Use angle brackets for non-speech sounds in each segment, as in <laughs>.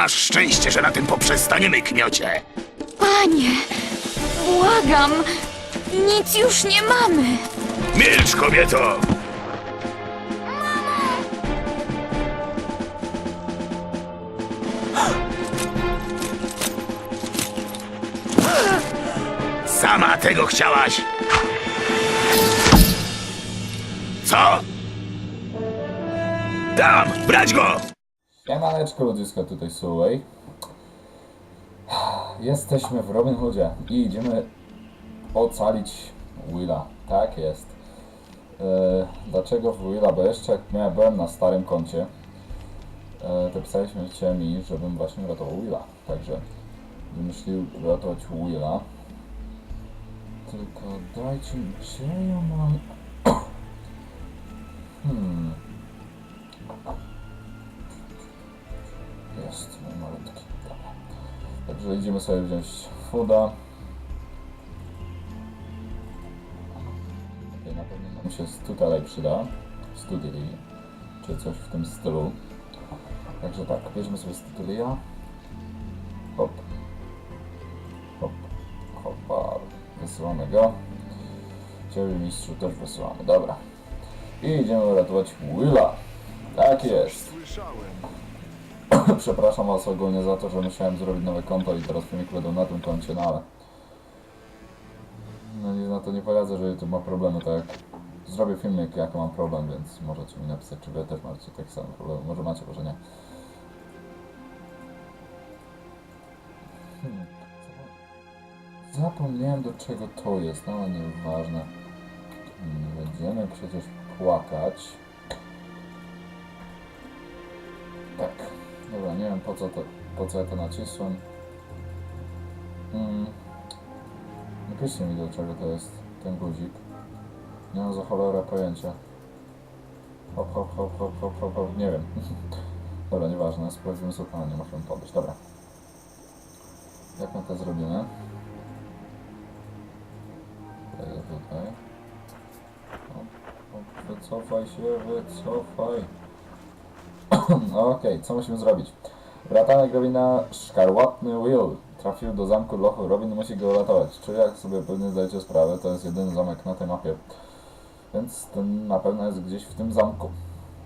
Masz szczęście, że na tym poprzestaniemy, kmiocie. Panie, błagam, nic już nie mamy. Milcz, kobieto! Sama tego chciałaś! Co? Tam, brać go! Siemaneczko ludziska, tutaj Sułej. Jesteśmy w Robin Hoodzie i idziemy ocalić Willa. Tak jest. E, dlaczego w Willa? Bo jeszcze jak miałem, byłem na starym koncie, e, to pisaliście mi, żebym właśnie ratował Willa. Także wymyślił ratować Willa. Tylko dajcie mi, gdzie ja mam... <coughs> Hmm... sobie wziąć fooda. Okay, na pewno nam się Stutelej przyda. Studili. Czy coś w tym stylu. Także tak, bierzemy sobie Stutelia. Hop. Hop. Hopa. Wysyłamy go. Ciebie mistrzu też wysyłamy. Dobra. I idziemy ratować Willa. Tak jest. <laughs> Przepraszam was ogólnie za to, że musiałem zrobić nowe konto i teraz filmik będą na tym koncie, no ale... No nie, na to nie poradzę, że YouTube ma problemy, tak jak... Zrobię filmik, jak mam problem, więc możecie mi napisać, czy wy też macie takie same problemy. Może macie, może nie. Hmm. Zapomniałem do czego to jest, no ale nieważne. Nie będziemy przecież płakać. Tak. Dobra, nie wiem po co to, po co ja to nacisłem. Mm. Napiszcie mi do czego to jest ten guzik. Nie mam za cholera pojęcia. Hop, hop, hop, hop, hop, hop, hop. nie wiem. <laughs> Dobra, nieważne, sprawdzimy słuchanie, nie możemy podejść. Dobra. Jak my to zrobimy? Tutaj, tutaj. Hop, hop, wycofaj się, wycofaj. <laughs> Okej, co musimy zrobić? Bratanek Robina Szkarłatny Will trafił do zamku lochu. Robin musi go uratować. Czyli jak sobie pewnie zdajecie sprawę, to jest jedyny zamek na tej mapie. Więc ten na pewno jest gdzieś w tym zamku.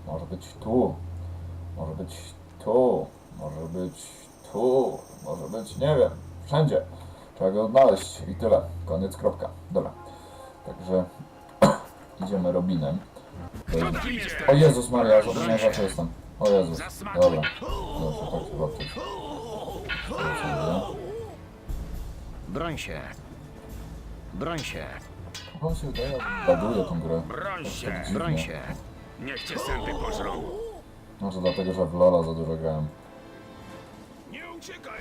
Może być tu. Może być tu. Może być tu. Może być, nie wiem. Wszędzie. Trzeba go odnaleźć i tyle. Koniec, kropka. Dobra. Także <clears throat> idziemy Robinem. O Jezus Maria, zapomniałem, że jestem. O Jezus. Dobra. Dobrze, tak chyba. Broń się. Broń się. On się wydaje, baduje tą grę. Broń się! Broń Dziwnie. się. Niech cię sępy pożrą! Może dlatego, że w Lola za dużo grałem. Nie uciekaj!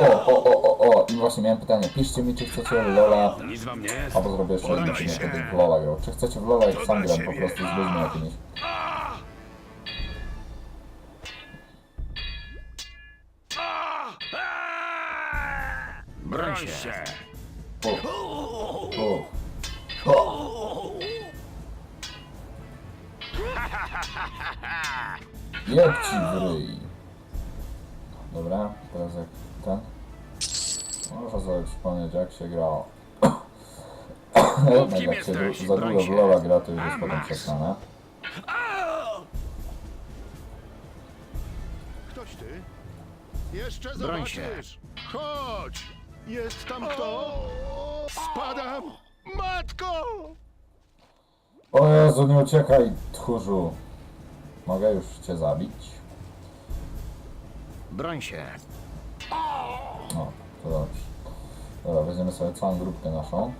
O, o, o, o, o. I właśnie miałem pytanie. Piszcie mi, czy chcecie Lola... Nic wam nie jest? Albo zrobię jeszcze jeden odcinek, kiedy w Lola grał. Czy chcecie w Lola, jak sam gram po prostu z ludźmi jakimiś? Broń się. O, o. Jeb ci w ryj. Dobra, teraz jak ten. Muszę sobie przypomnieć jak się grało. Jednak jak się du- za długo w. Lola gra, to już jest potem masz. przesnane. Ktoś ty? Jeszcze Broń się. zobaczysz. Chodź! Jest tam kto? Spadam! Matko! O Jezu, nie uciekaj, tchórzu. Mogę już cię zabić? Broń się. No, to dobrze. Dobra, weźmiemy sobie całą grupkę naszą.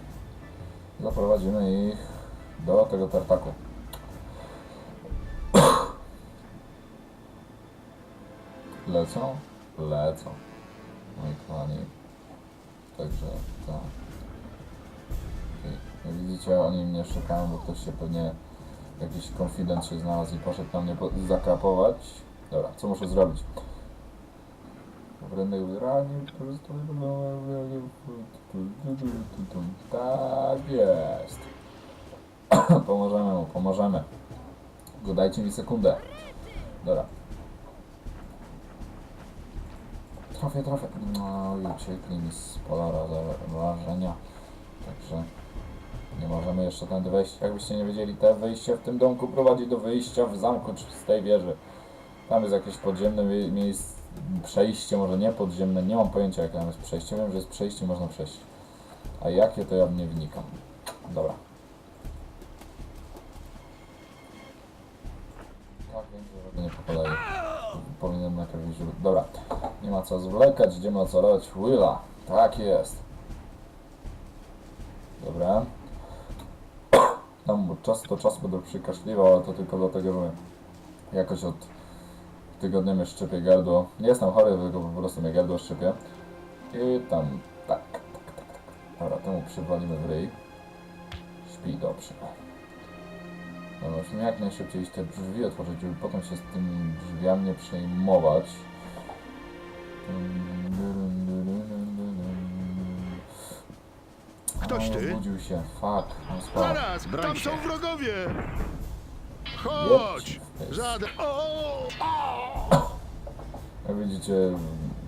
Zaprowadzimy ich do tego tartaku. Lecą? Lecą. Moi kochani. Także tak. Okej. Jak widzicie, oni mnie szukają, bo ktoś się pewnie jakiś konfident się znalazł i poszedł na mnie po- zakapować. Dobra, co muszę zrobić? W rynek wybraniu, Tak jest. <coughs> Pomożemy mu, pomożemy. Dodajcie mi sekundę. Dobra. Trafię, trafię. No i uciekli mi z pola ra- rażenia. Także nie możemy jeszcze tędy wejść. Jakbyście nie wiedzieli, te wyjście w tym domku prowadzi do wyjścia w zamku czy z tej wieży. Tam jest jakieś podziemne mie- miejsce, przejście, może nie podziemne, nie mam pojęcia jak tam jest przejście. Wiem, że jest przejście, można przejść. A jakie to ja nie wnikam. Dobra. Tak, że nie po. Powinienem naprawić źródło. Dobra, nie ma co zwlekać, idziemy ocalać Willa. Tak jest. Dobra. Tam od czasu do czasu będę przykaszliwał, ale to tylko dlatego, że jakoś od tygodnia mnie szczypie gardło. Nie jestem chory, tylko po prostu mnie gardło szczypie. I tam, tak, tak, tak, tak. Dobra, temu przywalimy w ryj. Śpi dobrze. No, musimy jak najszybciej te drzwi otworzyć, żeby potem się z tymi drzwiami nie przejmować. Ktoś ty? Obudził się, fuck, on spał. Zaraz! Broń Tam się. są wrogowie! Chodź! Jedź. Żaden... O! Jak widzicie,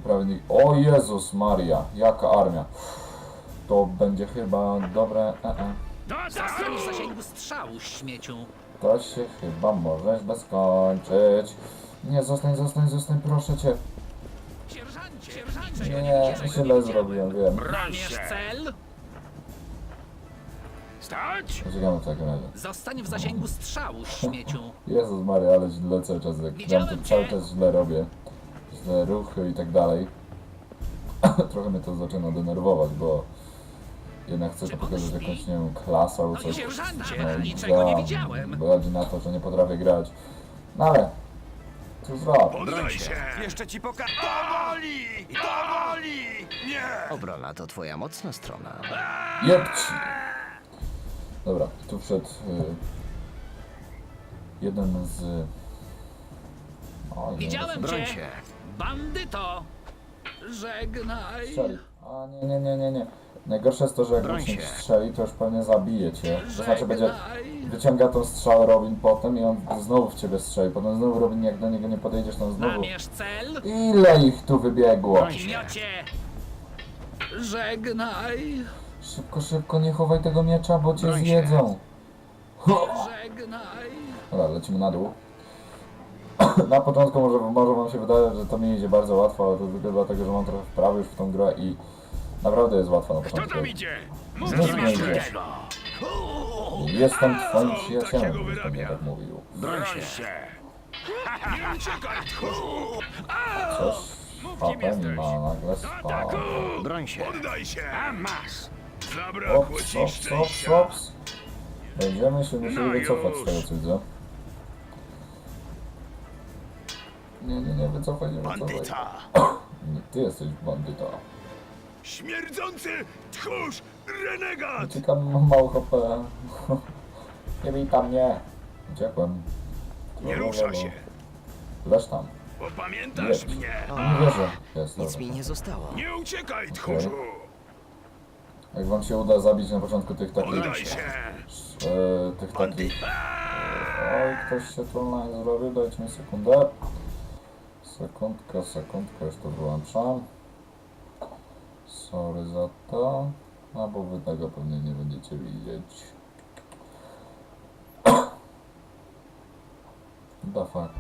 prawie nikt... O Jezus Maria, jaka armia. To będzie chyba dobre... E -e. Zostań w zasięgu strzału, śmieciu. To się chyba może skończyć. Nie, zostań, zostań, zostań, proszę cię. Sierżancie, Nie, źle zrobiłem, wiem. Namierz cel, Stać! Uciekamy w takim razie. zostań w zasięgu strzału, <laughs> śmieciu. Jezus Maria, ale źle cały czas, jak gram, Widziałem to cały czas źle robię. Źle ruchy i tak dalej. <coughs> Trochę mnie to zaczyna denerwować, bo jednak chcę to pokazać jakąś, nie wiem, klasę albo No i coś. sierżancie, niczego nie widziałem. Wychodzi na to, że nie potrafię grać. No ale, co zrobię? Poddaj się! Jeszcze ci pokażę! Do woli! Do woli! Nie! Obrona to twoja mocna strona. Jebci! Dobra, tu wszedł y, jeden z... O, nie Widziałem Broń cię, się. bandyto. Żegnaj. strzeli. A nie, nie, nie, nie, nie. Najgorsze jest to, że jak łucznik strzeli, to już pewnie zabije cię. To znaczy będzie... Wyciąga tą strzałę Robin potem i on znowu w ciebie strzeli. Potem znowu Robin, jak do niego nie podejdziesz, to on znowu... Namierz cel, Ile ich tu wybiegło? Żegnaj, Szybko, szybko, nie chowaj tego miecza, bo cię Broń się. zjedzą. żegnaj. Dobra, lecimy na dół. <clears throat> na początku może, może wam się wydaje, że to mi idzie bardzo łatwo, ale to tylko dlatego, że mam trochę wprawy już w tą grę i naprawdę jest łatwo na Kto początku. tam idzie? Znów Mów nie mi idzie. tego! Jestem twoim przyjacielem, gdybyś to nie wyrabia? tak mówił. Broń Broń się. się! Nie uciekaj, tchórzu! Coś kim papem ma nagle spał. Broń się. Poddaj się! A masz! Zabrakło Ops, ci ops, ops, szczęścia! ops. Będziemy się musieli No wycofać z już. tego, co widzę. Nie, nie, nie, wycofaj, nie wycofaj. Bandyta! Nie, <coughs> ty jesteś bandyta. Śmierdzący tchórz! Renegat! Uciekam, mało HP. nie bij tam mnie. Uciekłem. Nie rusza się! Leż tam. Popamiętasz Jedź. mnie! Nie wierzę. Jest, Nic dobra. mi nie zostało. Nie uciekaj, tchórzu! Jak wam się uda zabić na początku tych takich... Poddaj się! E, tych takich... Oj, ktoś się tu zrobił, dajcie mi sekundę. Sekundka, sekundka, już to wyłączam. Sorry za to. No bo wy tego pewnie nie będziecie widzieć. <coughs> The fuck.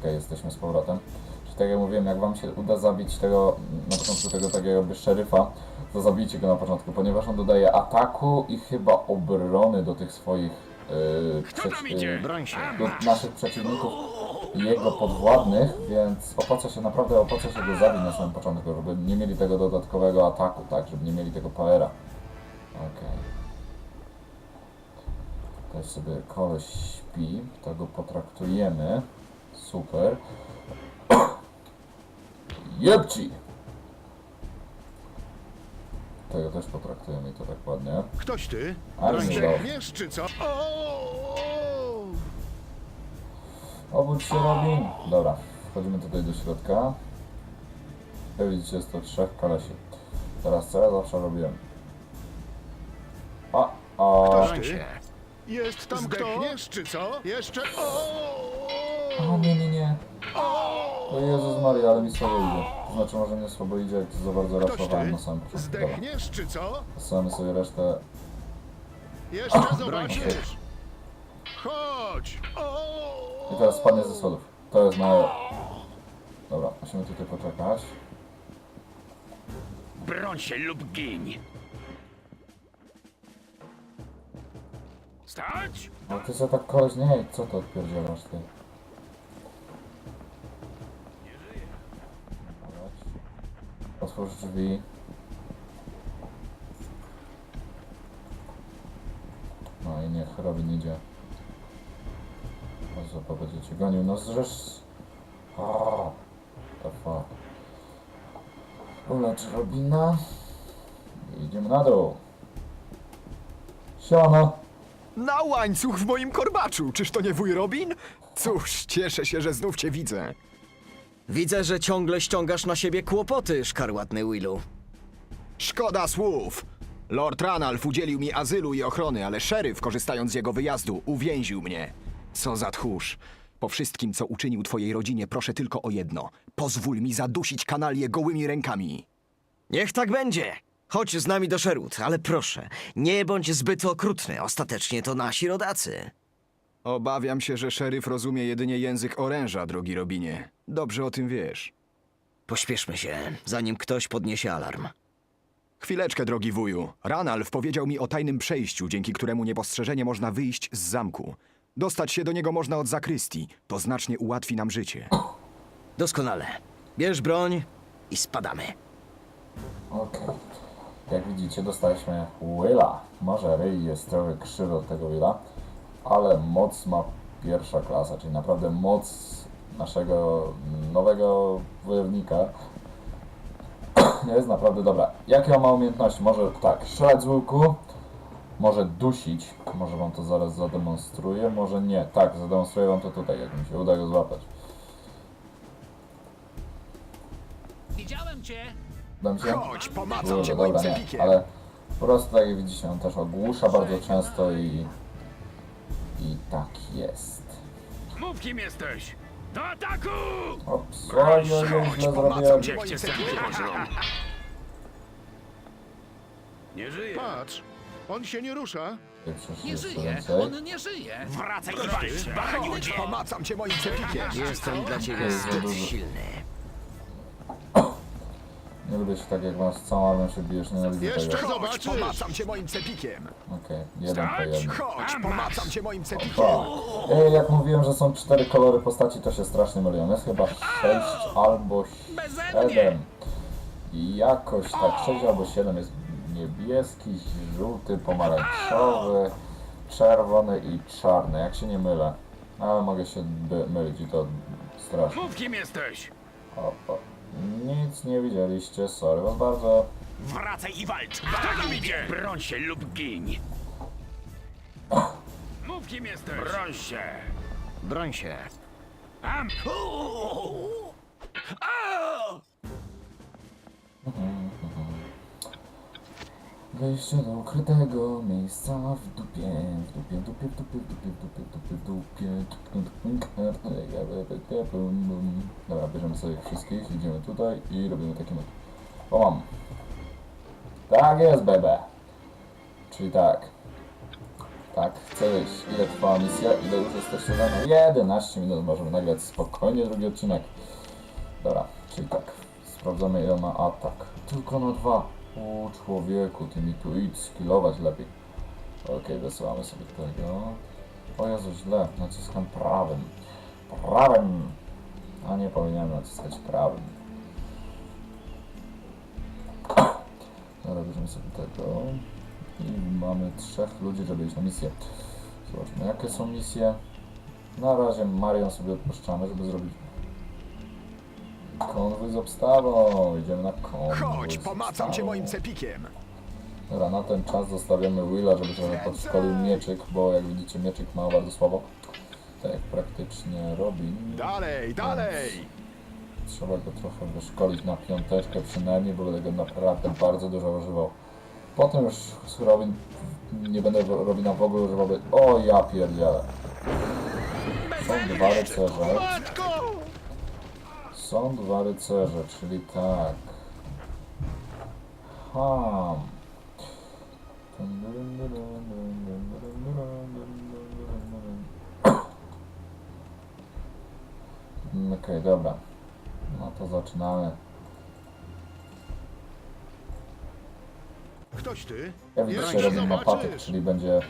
Okej, jesteśmy z powrotem. Czyli tak jak mówiłem, jak wam się uda zabić tego, na początku tego takiego jakby szeryfa, to zabijcie go na początku, ponieważ on dodaje ataku i chyba obrony do tych swoich yy, przeci- yy, do naszych przeciwników i jego podwładnych, więc opłaca się, naprawdę opłaca się go zabić na samym początku, żeby nie mieli tego dodatkowego ataku, tak, żeby nie mieli tego powera. Okej. Tutaj sobie koleś śpi, to go potraktujemy. Super. <clears throat> Jebci! Tego też potraktujemy i to tak ładnie. Ktoś ty? Ale nie czy co? O! Obudź się Robin. Dobra, wchodzimy tutaj do środka. Jak widzicie jest to trzech kolesi. Teraz co ja zawsze robiłem? A, a, Ktoś ty? Jest tam kto? Zdechniesz czy co? Jeszcze... O! a nie, nie, nie. O Jezus Maria, ale mi słabo idzie. To znaczy może nie słabo idzie, jak za bardzo Ktoś raszowałem ty? na samym początku. Dobra, Zdechniesz, czy co? zasłamy sobie resztę. Jeszcze zobaczysz. Chodź. O! I teraz spadnie ze schodów. To jest moje... Dobra, musimy tutaj poczekać. Broń się lub giń! Stać! No ty co tak koleś, nie, co to odpierdzielasz ty? Otwórz drzwi. No i niech Robin idzie. No co, będzie cię gonił, no zrzesz... Aaaa, the fuck. Ulecz Robina. I idziemy na dół. Siema. Na łańcuch w moim korbaczu! Czyż to nie wuj Robin? Cóż, cieszę się, że znów cię widzę. Widzę, że ciągle ściągasz na siebie kłopoty, szkarłatny Willu. Szkoda słów! Lord Ranalf udzielił mi azylu i ochrony, ale szeryf, korzystając z jego wyjazdu, uwięził mnie. Co za tchórz. Po wszystkim, co uczynił twojej rodzinie, proszę tylko o jedno. Pozwól mi zadusić kanalię gołymi rękami. Niech tak będzie. Chodź z nami do Sherwood, ale proszę, nie bądź zbyt okrutny. Ostatecznie to nasi rodacy. Obawiam się, że szeryf rozumie jedynie język oręża, drogi Robinie. Dobrze o tym wiesz. Pośpieszmy się, zanim ktoś podniesie alarm. Chwileczkę, drogi wuju. Ranalf powiedział mi o tajnym przejściu, dzięki któremu niepostrzeżenie można wyjść z zamku. Dostać się do niego można od zakrystii. To znacznie ułatwi nam życie. Doskonale. Bierz broń i spadamy. Okej. Jak widzicie, dostaliśmy Willa. Może ryj jest trochę krzywy od tego Willa, ale moc ma pierwsza klasa, czyli naprawdę moc naszego nowego wojownika <coughs> jest naprawdę dobra. Jakie on ma umiejętności? Może tak, strzelać z łuku, może dusić, może wam to zaraz zademonstruję, może nie. Tak, zademonstruję wam to tutaj, jak mi się uda go złapać. Widziałem cię! Dam się? Chodź, pomacam Dobra, cię moim dobra, nie, cepikiem. ale po prostu tak jak widzicie, on też ogłusza bardzo często i... I tak jest. Mów kim jesteś! Do ataku! Ops, oj, oj, oj, źle zrobiłem. cię. Nie żyje! Patrz, on się nie rusza. Nie żyje! On nie żyje! Wracaj i walcz! Chodź, pomacam cię moim cepikiem. Jestem dla ciebie zbyt silny. Nie lubię się tak jak masz całą armią się bijesz, nie lubię Jeszcze tego. Chodź, zobaczysz. pomacam cię moim cepikiem. Okej, jeden po jednym. Chodź, pomacam cię moim cepikiem. Ej, jak mówiłem, że są cztery kolory postaci, to się strasznie myliłem. Jest chyba sześć albo siedem. Jakoś tak, sześć albo siedem jest niebieski, żółty, pomarańczowy, czerwony i czarny, jak się nie mylę. Ale mogę się mylić i to strasznie. Mów kim jesteś! O, o. Nic nie widzieliście, sorry wam bardzo. Wracaj i walcz! Kto tam idzie? Broń się lub giń! Mów kim jesteś! Broń się! Broń się. Am! Wejście do ukrytego miejsca w dupie, w dupie, w dupie, w dupie, w dupie, w dupie, w dupie, w dupie. Dobra, bierzemy sobie ich wszystkich, idziemy tutaj i robimy taki myk. Mam. Tak jest, bebe. Czyli tak. Tak, chcę wyjść. Ile trwała misja? Ile już jesteście za mną? 11 minut, możemy nagrać spokojnie drugi odcinek. Dobra, czyli tak. Sprawdzamy ile ma atak. Tylko na dwa. O człowieku, ty mi tu idź skillować lepiej. Okej, wysyłamy sobie tego. O Jezu, źle. Naciskam prawym. Prawym! A nie powinienem naciskać prawym. Dobra, sobie tego. I mamy trzech ludzi, żeby iść na misję. Zobaczmy, jakie są misje. Na razie Marią sobie odpuszczamy, żeby zrobić konwój z obstawą. Idziemy na konwój Chodź, z pomacam cię obstawą. moim cepikiem. Dobra, na ten czas zostawiamy Willa, żeby trochę podszkolił mieczyk, bo jak widzicie mieczyk ma bardzo słabo. Tak jak praktycznie Robin. Dalej, dalej. Trzeba go trochę wyszkolić na piąteczkę przynajmniej, bo będę go naprawdę bardzo dużo używał. Potem już z Robin nie będę Robina w ogóle używał. O ja pierdzielę. Są dwa rycerze. Matko! Są dwa rycerze, czyli tak. Mm, Okej, dobra. No to zaczynamy. Ktoś ty? Ja widzę, że robimy patyk, czyli będzie...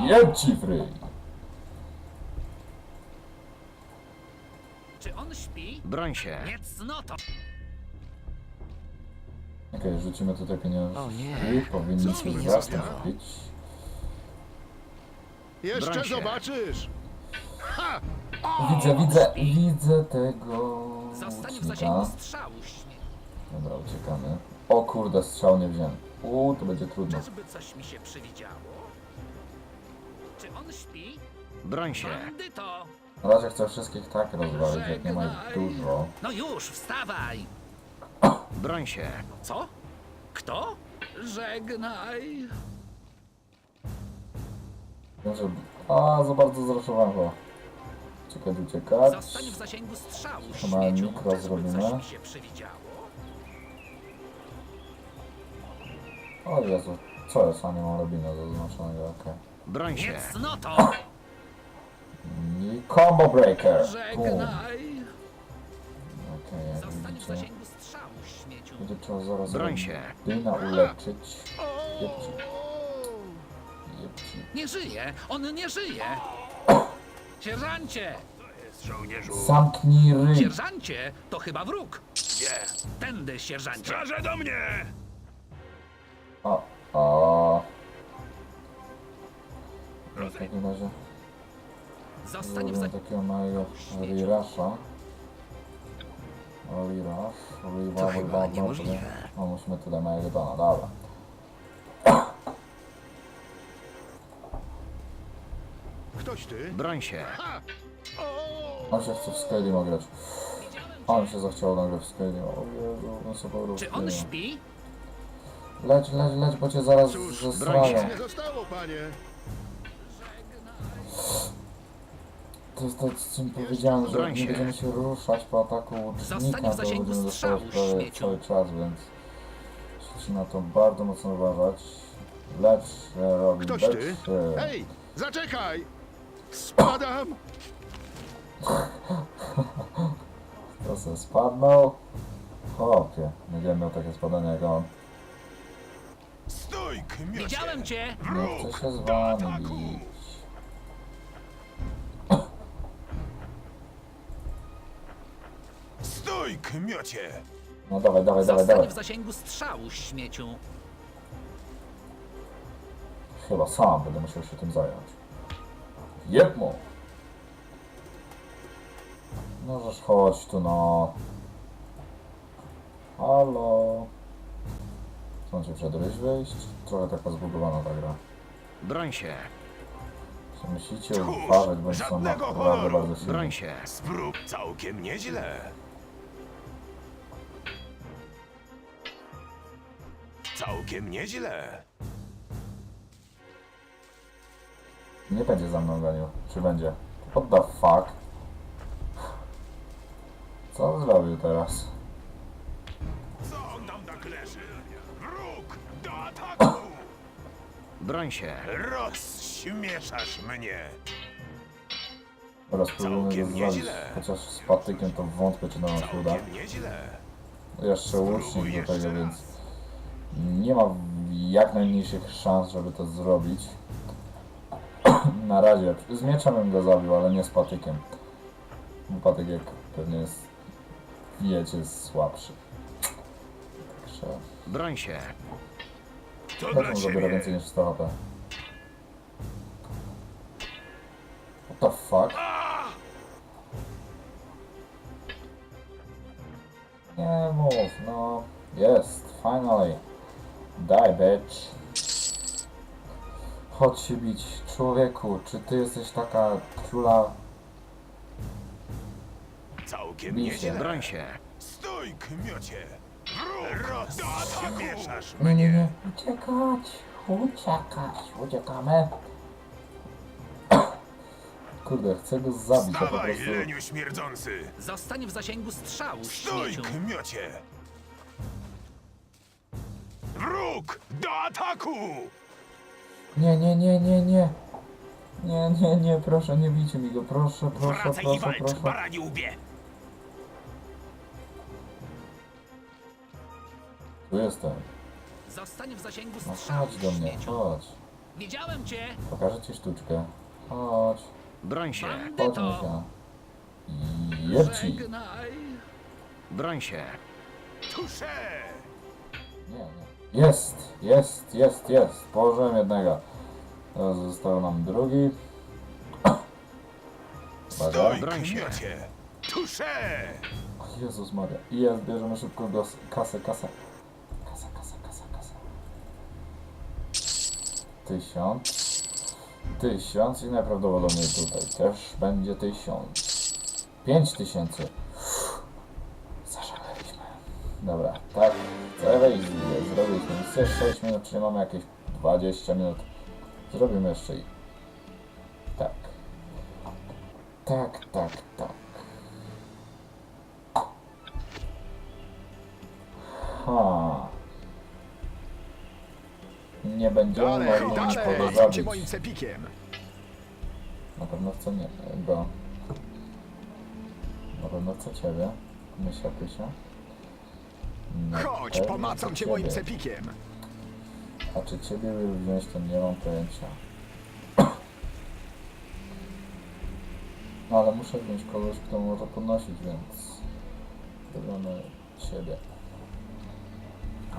Jedź ci w ryj! Czy on śpi? Broń się. Nie cnoto. Okej, rzucimy tutaj pieniądze. O nie. Powinni Nic mi nie zostało. zastąpić. Jeszcze Broń się. zobaczysz! Ha! Widzę, widzę, widzę tego Zostań w łucznika. zasięgu strzału śmie. Dobra, uciekamy. O kurde, strzał nie wziąłem. Uuu, to będzie trudno. Czyżby coś mi się przywidziało? Czy on śpi? Broń się. Bandyto! Na razie chcę wszystkich tak rozwalić, jak nie ma ich dużo. No już, wstawaj! <coughs> Broń się. Co? Kto? Żegnaj! A, za bardzo zraszowałem go. Uciekać, uciekać. Zostań w zasięgu strzału, śmieciu. mikro Czyżby zrobimy. coś mi się przywidziało? O Jezu, co jest? A nie mam robina zaznaczonego, okej. Broń się. Cnoto! I combo breaker! Boom. Żegnaj! Okej, Zostań w zasięgu strzału, śmieciu. Będzie trzeba zaraz Broń się. Dina uleczyć. Jebci, jebci. Nie żyje! On nie żyje! Sierżancie! Zamknij ryj! Sierżancie! To chyba wróg! Nie! Tędy, sierżancie! Straże do mnie! O, o. W takim razie Zostań w zasięgu... takiego małego rirasza. O, Rirash, To chyba niemożliwe. No musimy tyle małego dana, dobra. Ktoś ty? Broń się. On się chce w Skyrim ograć. On się zachciał nagrać w Skyrim. O Jezu, on sobie po prostu... Czy on śpi? Leć, leć, leć, bo cię zaraz Cóż, zesrają. Nie zostało, panie! To jest z czym powiedziałem, że Broń nie się. będziemy się ruszać po ataku Zostań łucznika, to zasięgu będziemy strzału, prawie śmieciu. cały czas, więc musicie na to bardzo mocno uważać. Lecz się robi, Ktoś lecz ty? się. Hej! Zaczekaj! Spadam! <laughs> To se spadnął. Chłopie, nie wiem, miał takie spadanie jak on. Stój, kmiocie! Widziałem cię! Chcę się z wami bić. Stój, kmiocie! No dawaj, dawaj, dawaj, Zostań dawaj. w zasięgu strzału, śmieciu. Chyba sam będę musiał się tym zająć. Jeb mu! Możesz chodź tu no. Halo. Chcą cię przedryć wyjść? Trochę taka zbugowana ta gra. Broń się. Czy Musicie Tchórz, uważać, bo są żadnego naprawdę honoru. bardzo silni. Broń się. Sprób całkiem nieźle. Całkiem nieźle. Nie będzie za mną gonił. Czy będzie? What the fuck? Co on zrobił teraz? Co on tam tak leży? Wróg! Do ataku! <coughs> Broń się. Rozśmieszasz mnie! Dobra, spróbujmy go Całkiem zrobić. nieźle. Chociaż z patykiem to wątpię, czy nam się uda. Całkiem nieźle. Jeszcze łucznik do tego, więc. Nie ma jak najmniejszych szans, żeby to zrobić. <clears throat> Na razie. Z mieczem bym go zabił, ale nie z patykiem. Bo patyk jak pewnie jest, wiecie, jest słabszy. Także... Broń się. To Jak dla zabiera ciebie. więcej niż 100 HP? What the fuck? Nie mów, no. Jest, finally. Die, bitch. Chodź się bić. Człowieku, czy ty jesteś taka króla? Całkiem Bij się. nieźle. Broń się. Stój, kmiocie! Wróg! Rozśmieszasz Nie, nie. Uciekać, uciekać, uciekamy. <coughs> kurde, chcę go zabić, a po prostu... leniu śmierdzący! Zostań w zasięgu strzału, Stój, śmieciu. kmiocie! Wróg! Do ataku! Nie, nie, nie, nie, nie. Nie, nie, nie, proszę, nie bijcie mi go, proszę, proszę, Wracaj i proszę, walcz, proszę. barani łbie! Tu jestem. Zostań w zasięgu No strzału, chodź do mnie, śmieciu. chodź. Widziałem cię, Pokażę ci sztuczkę. Chodź, Broń się, chodź, bandyto! Mysia. Jebci. Żegnaj. broń się. Tusze! Jest, jest, jest, jest. Położyłem jednego. Teraz został nam drugi. <coughs> Się. kmiocie! Tusze! O Jezus Maria. I jest, bierzemy szybko go kasę, kasę. Kasa, kasa, kasa, kasa. Tysiąc. Tysiąc i najprawdopodobniej tutaj też będzie tysiąc. Pięć tysięcy. Zaszaleliśmy. Dobra, tak. Całe easy zrobiliśmy. Chcę 6 minut, czyli mamy jakieś 20 minut. Zrobimy jeszcze i... Tak. Tak, tak, tak. Ha. Nie będziemy Dalej, mogli nikogo dalej! Zabić. moim cepikiem! Na pewno chcę nie, go. Na pewno chcę ciebie. Mysia, pysia. Chodź, pewno pomacam cię moim ciebie. cepikiem! A czy ciebie by wziąć, to nie mam pojęcia. No ale muszę wziąć kogoś, kto może podnosić, więc... Wybierzemy ciebie.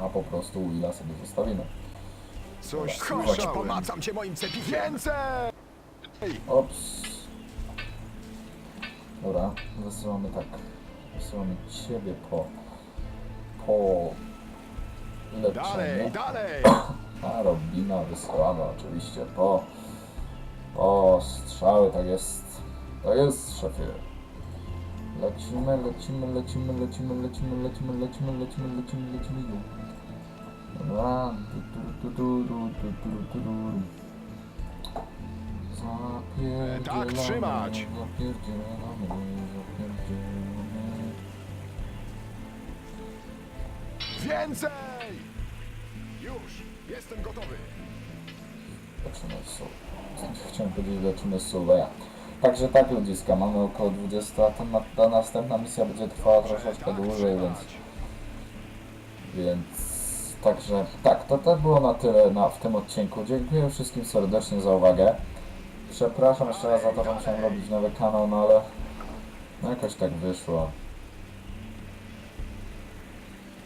A po prostu Willa sobie zostawimy. Coś Chodź, słyszałem. pomacam cię moim cepikiem! Więcej! Ops. Dobra, wysyłamy tak. Wysyłamy ciebie po... Po... Dalej, Leczenie. dalej! <clears throat> A Robina wysyłamy oczywiście po... Po strzały, tak jest. Tak jest, szefie. Lecimy, lecimy, lecimy, lecimy, lecimy, lecimy, lecimy, lecimy, lecimy, lecimy. Dobra. Tu, tu, tu, tu, tu, tu, tu, tu. Zapierdzielamy, Tak trzymać. Zapierdzielamy, zapierdzielamy. Więcej! Już, jestem gotowy. Leczymy Su. Chciałem powiedzieć, leczymy Suleja. Także tak ludziska, mamy około 20, a ta, ta następna misja będzie trwała troszeczkę dłużej, więc... Więc... Także tak, to to było na tyle na, w tym odcinku. Dziękuję wszystkim serdecznie za uwagę. Przepraszam jeszcze raz za to, że musiałem robić nowy kanał, no ale... No jakoś tak wyszło.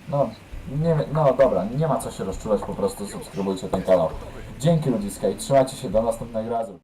No, nie, no dobra, nie ma co się rozczulać, po prostu subskrybujcie ten kanał. Dzięki ludziska i trzymajcie się do następnego razu.